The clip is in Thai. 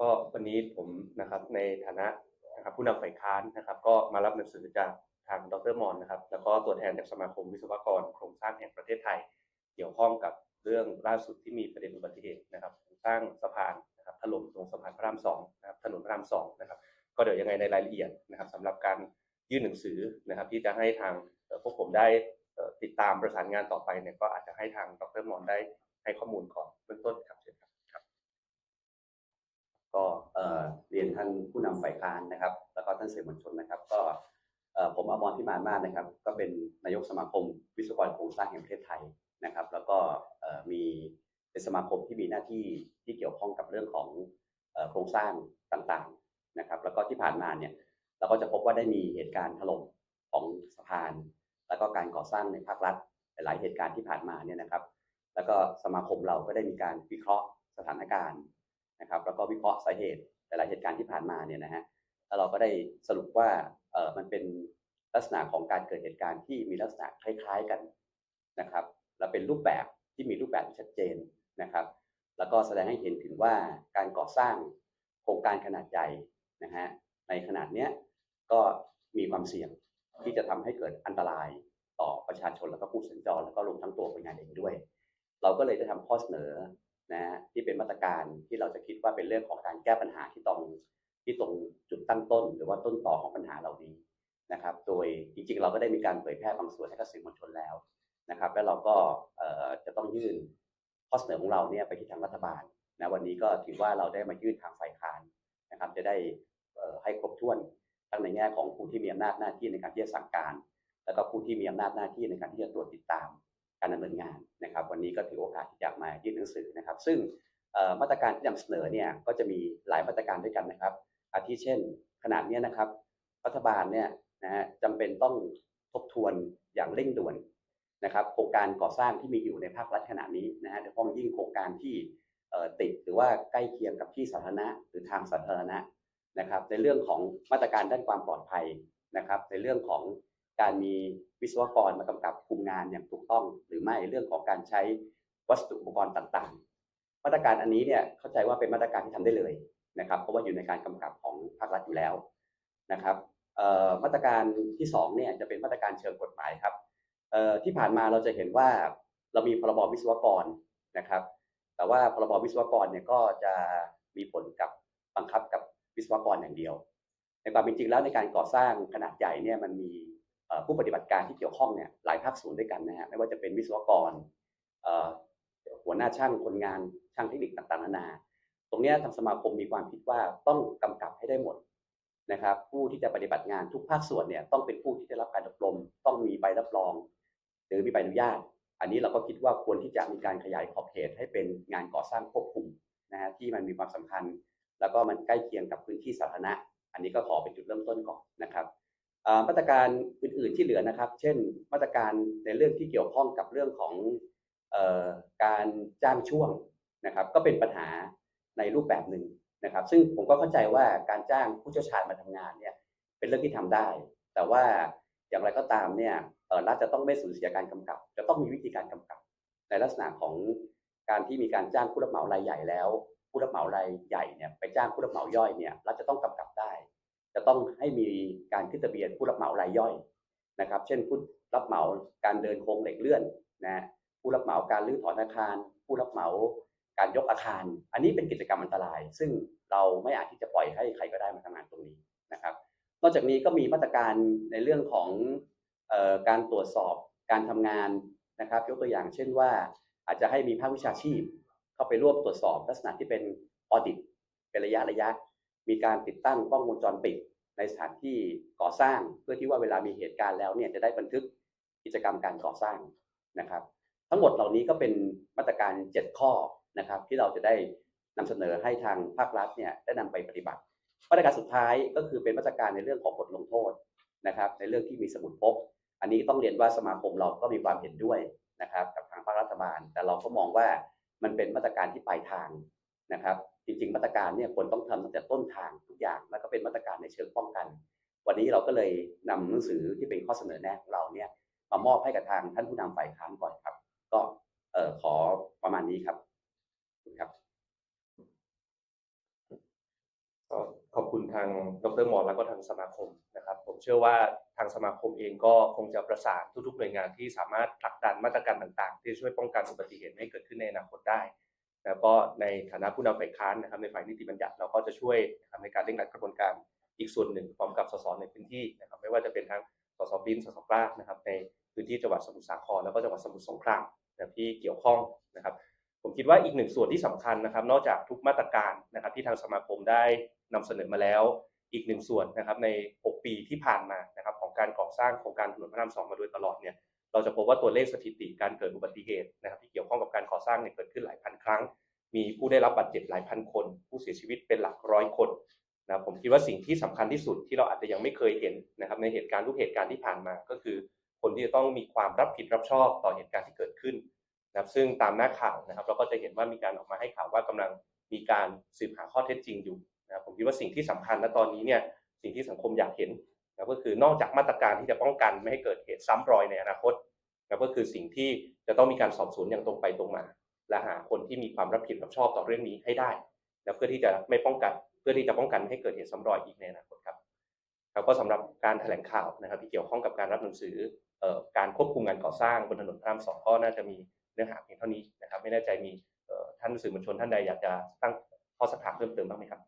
ก็วันนี้ผมนะครับในฐานะนะครับผู้นำฝ่ายค้านนะครับ ก็มารับหนังสือจากทางดรมอนนะครับ แล้วก็ตัวแทนจากสมาคมวิศวกรโครงสร้างแห่งประเทศไทย เกี่ยวข้องกับเรื่องล่าสุดที่มีประเด็นอุบัติเหตุนะครับสร้างสะพานนะครับถล่มตรงสะพานพระรามสองนะครับถนนพระรามสองนะครับ ก็เดี๋ยวยังไงในรายละเอียดนะครับสำหรับการยื่นหนังสือนะครับ ที่จะให้ทางพวกผมได้ติดตามประสานงานต่อไปเนี่ยก็อาจจะให้ทางดรมอนได้ให้ข้อมูลก่อนเบื้องต้นครับเชิญครับครับ ก็เอ่อเรีย นท่านผู้นำฝ่ายค้านนะครับ แล้วก็ท่านสื่อมวลชนนะครับ ก็เอ่อผมอมรพิมานมาศนะครับ ก็เป็นนายกสมาคมวิศวกรโครงสร้างแห่งประเทศไทยนะครับ แล้วก็มีเป็นสมาคมที่มีหน้าที่ที่เกี่ยวข้องกับเรื่องของโครงสร้างต่างๆนะครับ แล้วก็ที่ผ่านมาเนี่ยเราก็จะพบว่าได้มีเหตุการณ์ถล่มของสะพาน แล้วก็การก่อสร้างในภาครัฐหลายเหตุการณ์ที่ผ่านมาเนี่ยนะครับ แล้วก็สมาคมเราก็ได้มีการวิเคราะห์สถานการณ์นะครับ แล้วก็วิเคราะห์สาเหตุ แต่ละเหตุการณ์ที่ผ่านมาเนี่ยนะฮะแล้วเราก็ได้สรุปว่าเออมันเป็นลักษณะของการเกิดเหตุการณ์ที่มีลักษณะคล้าย ๆกันนะครับและเป็นรูปแบบที่มีรูปแบบชัดเจนนะครับ แล้วก็แสดงให้เห็นถึงว่าการก่อสร้างโครงการขนาดใหญ่นะฮะในขนาดเนี้ยก็มีความเสี่ยงที่จะทำให้เกิดอันตรายต่อประชาชนแล้วก็ผู้สัญจรแล้วก็รวมทั้งตัวคนงานเองด้วย เราก็เลยได้ทำข้อเสนอ นะฮะที่เป็นมาตรการที่เราจะคิดว่าเป็นเรื่องของการแก้ปัญหาที่ตรงที่ตรงจุดตั้งต้น หรือว่าต้นต่อของปัญหาเหล่านี้นะครับ โดยจริงๆ เราก็ได้มีการเผยแพร่บางส่วนให้กับสื่อมวลชนแล้วนะครับ แล้วเราก็จะต้องยื่นข้อเสนอของเราเนี่ยไปที่ทางรัฐบาลนะวันนี้ก็ถือว่าเราได้มายื่นทางฝ่ายค้านนะครับ จะได้ให้ครบถ้วนทั้งในแง่ของผู้ที่มีอำนาจหน้าที่ในการที่จะสั่งการ แล้วก็ผู้ที่มีอำนาจหน้าที่ในการที่จะตรวจติดตาม การดำเนินงานนะครับ วันนี้ก็ถือโอกาสที่จะมายื่นหนังสือนะครับ ซึ่งมาตรการที่นำเสนอเนี่ยก็จะมีหลายมาตรการด้วยกันนะครับ อาทิเช่น ขนาดนี้นะครับ รัฐบาลเนี่ยนะฮะจำเป็นต้องทบทวนอย่างเร่งด่วนนะครับโครงการก่อสร้างที่มีอยู่ในภาครัฐขณะนี้นะฮะโดยเฉพาะยิ่งโครงการที่ติดหรือว่าใกล้เคียงกับที่สาธารณะหรือทางสาธารณะนะครับ ในเรื่องของมาตรการด้านความปลอดภัยนะครับ ในเรื่องของ การมีวิศวกรมากำกับคุมงานอย่างถูกต้อง หรือไม่เรื่องของการใช้วัสดุอุปกรณ์ต่างๆ มาตรการอันนี้เนี่ยเข้าใจว่าเป็นมาตรการที่ทำได้เลยนะครับ เพราะว่าอยู่ในการกำกับของภาครัฐอยู่แล้วนะครับมาตรการที่สองเนี่ยจะเป็นมาตรการเชิงกฎหมายครับที่ผ่านมาเราจะเห็นว่าเรามีพรบวิศวกรนะครับ แต่ว่าพรบวิศวกรเนี่ยก็จะมีผลกับบังคับกับวิศวกรอย่างเดียว ในความเป็นจริงแล้วในการก่อสร้างขนาดใหญ่เนี่ยมันมี ผู้ปฏิบัติการที่เกี่ยวข้องเนี่ยหลายภาคส่วนด้วยกันนะฮะไม่ว่าจะเป็นวิศวกรหัวหน้าช่างคนงานช่างเทคนิคต่างๆนานา ตรงเนี้ยทางสมาคมมีความคิดว่าต้องกำกับให้ได้หมดนะครับ ผู้ที่จะปฏิบัติงานทุกภาคส่วนเนี่ยต้องเป็นผู้ที่ได้รับการอบรม ต้องมีใบรับรอง หรือมีใบอนุญาต อันนี้เราก็คิดว่าควรที่จะมีการขยายขอบเขตให้เป็นงานก่อสร้างควบคุมนะฮะที่มันมีความสำคัญ แล้วก็มันใกล้เคียงกับพื้นที่สาธารณะ อันนี้ก็ขอเป็นจุดเริ่มต้นก่อนนะครับ มาตรการอื่นๆที่เหลือนะครับ เช่น มาตรการในเรื่องที่เกี่ยวข้องกับเรื่องของออการจ้างช่วงนะครับ ก็เป็นปัญหาในรูปแบบหนึ่งนะครับ ซึ่งผมก็เข้าใจว่าการจ้างผู้เชี่ยวชาญมาทำงานเนี่ยเป็นเรื่องที่ทำได้ แต่ว่าอย่างไรก็ตามเนี่ยเรัฐจะต้องไม่สูญเสียการกำกับ จะต้องมีวิธีการกำกับ ในลักษณะของการที่มีการจ้างผู้รับเหมารายใหญ่แล้ว ผู้รับเหมารายใหญ่เนี่ยไปจ้างผู้รับเหมาย่อยเนี่ยรัฐจะต้องกำกับได้ จะต้องให้มีการขึ้นทะเบียนผู้รับเหมารายย่อยนะครับ เช่นผู้รับเหมาการเดินโครงเหล็กเลื่อนนะฮะผู้รับเหมาการรื้อถอนอาคาร ผู้รับเหมาการยกอาคาร อันนี้เป็นกิจกรรมอันตราย ซึ่งเราไม่อาจที่จะปล่อยให้ใครก็ได้มาทำงานตรงนี้นะครับ นอกจากนี้ก็มีมาตรการในเรื่องของออการตรวจสอบการทำงานนะครับ ยกตัวอย่างเช่นว่า อาจจะให้มีภาควิชาชีพ เข้าไปร่วมตรวจสอบลักษณะที่เป็นออดิตเป็นระยะระยะ มีการติดตั้งกล้องวงจรปิด ในสถานที่ก่อสร้างเพื่อที่ว่าเวลามีเหตุการณ์แล้วเนี่ยจะได้บันทึกกิจกรรมการก่อสร้างนะครับ ทั้งหมดเหล่านี้ก็เป็นมาตรการ 7 ข้อนะครับ ที่เราจะได้นำเสนอให้ทางภาครัฐเนี่ยได้นำไปปฏิบัติมาตรการสุดท้ายก็คือเป็นมาตรการในเรื่องของบทลงโทษนะครับ ในเรื่องที่มีสมุดพก อันนี้ต้องเรียนว่าสมาคมเราก็มีความเห็นด้วยนะครับกับทางภาครัฐบาล แต่เราก็มองว่ามันเป็นมาตรการที่ปลายทาง นะครับ จริง ๆ มาตรการเนี่ยควรต้องทำตั้งแต่ต้นทางทุกอย่างแล้วก็เป็นมาตรการในเชิงป้องกัน วันนี้เราก็เลยนำหนังสือที่เป็นข้อเสนอแนะของเราเนี่ยมามอบให้กับทางท่านผู้นำฝ่ายค้านก่อนครับ ก็เออขอประมาณนี้ครับขอบคุณครับคุณทางดรมอนแล้วก็ทางสมาคมนะครับ ผมเชื่อว่าทางสมาคมเองก็คงจะประสานทุกๆหน่วยงานที่สามารถผลักดันมาตรการต่างๆ ที่ช่วยป้องกันอุบัติเหตุไม่เกิดขึ้นในอนาคตได้ แล้วก็ในฐานะผู้นำฝ่ายค้านนะครับในฝ่ายนิติบัญญัติเราก็จะช่วยนะครับในการเร่งรัดกระบวนการอีกส่วนหนึ่งพร้อมกับสสในพื้นที่นะครับไม่ว่าจะเป็นทั้งสสบินสสกล้านะครับในพื้นที่จังหวัดสมุทรสาครแล้วก็จังหวัดสมุทรสงครามนะที่เกี่ยวข้องนะครับผมคิดว่าอีกหนึ่งส่วนที่สำคัญนะครับ นอกจากทุกมาตรการนะครับที่ทางสมาคมได้นำเสนอมาแล้ว อีกหนึ่งส่วนนะครับใน 6 ปีที่ผ่านมานะครับของการก่อสร้างโครงการถนนพระรามสองมาโดยตลอดเนี่ย เราจะพบว่าตัวเลขสถิติการเกิดอุบัติเหตุนะครับที่เกี่ยวข้องกับการก่อสร้างเนี่ยเกิดขึ้นหลายพันครั้ง มีผู้ได้รับบาดเจ็บหลายพันคน ผู้เสียชีวิตเป็นหลักร้อยคนนะผมคิดว่าสิ่งที่สำคัญที่สุดที่เราอาจจะยังไม่เคยเห็นนะครับในเหตุการณ์ทุกเหตุการณ์ที่ผ่านมา ก็คือ คนที่จะต้องมีความรับผิดรับชอบต่อเหตุการณ์ที่เกิดขึ้นนะครับซึ่งตามหน้าข่าวนะครับ เราก็จะเห็นว่ามีการออกมาให้ข่าวว่ากำลังมีการสืบหาข้อเท็จจริงอยู่นะผมคิดว่าสิ่งที่สำคัญณตอนนี้เนี่ยสิ่งที่สังคมอยากเห็น นะก็คือนอกจากมาตรการที่จะป้องกันไม่ให้เกิดเหตุซ้ำรอยในอนาคตนะก็คือสิ่งที่จะต้องมีการสอบสวนอย่างตรงไปตรงมา และหาคนที่มีความรับผิดรับชอบต่อเรื่องนี้ให้ได้นะเพื่อที่จะไม่ป้องกัน เพื่อที่จะป้องกันให้เกิดเหตุซ้ำรอยอีกในอนาคตครับแล้วก็สำหรับการแถลงข่าวนะครับ ที่เกี่ยวข้องกับการรับหนังสือออการควบคุมงานก่อสร้างบนถนนพระรามสองก็น่าจะมีเนื้อหาเพียงเท่านี้นะครับ ไม่แน่ใจมีท่านสื่อมวลชนท่านใดอยากจะตั้งข้อสักถามเพิ่มเติมบ้างไหมครับ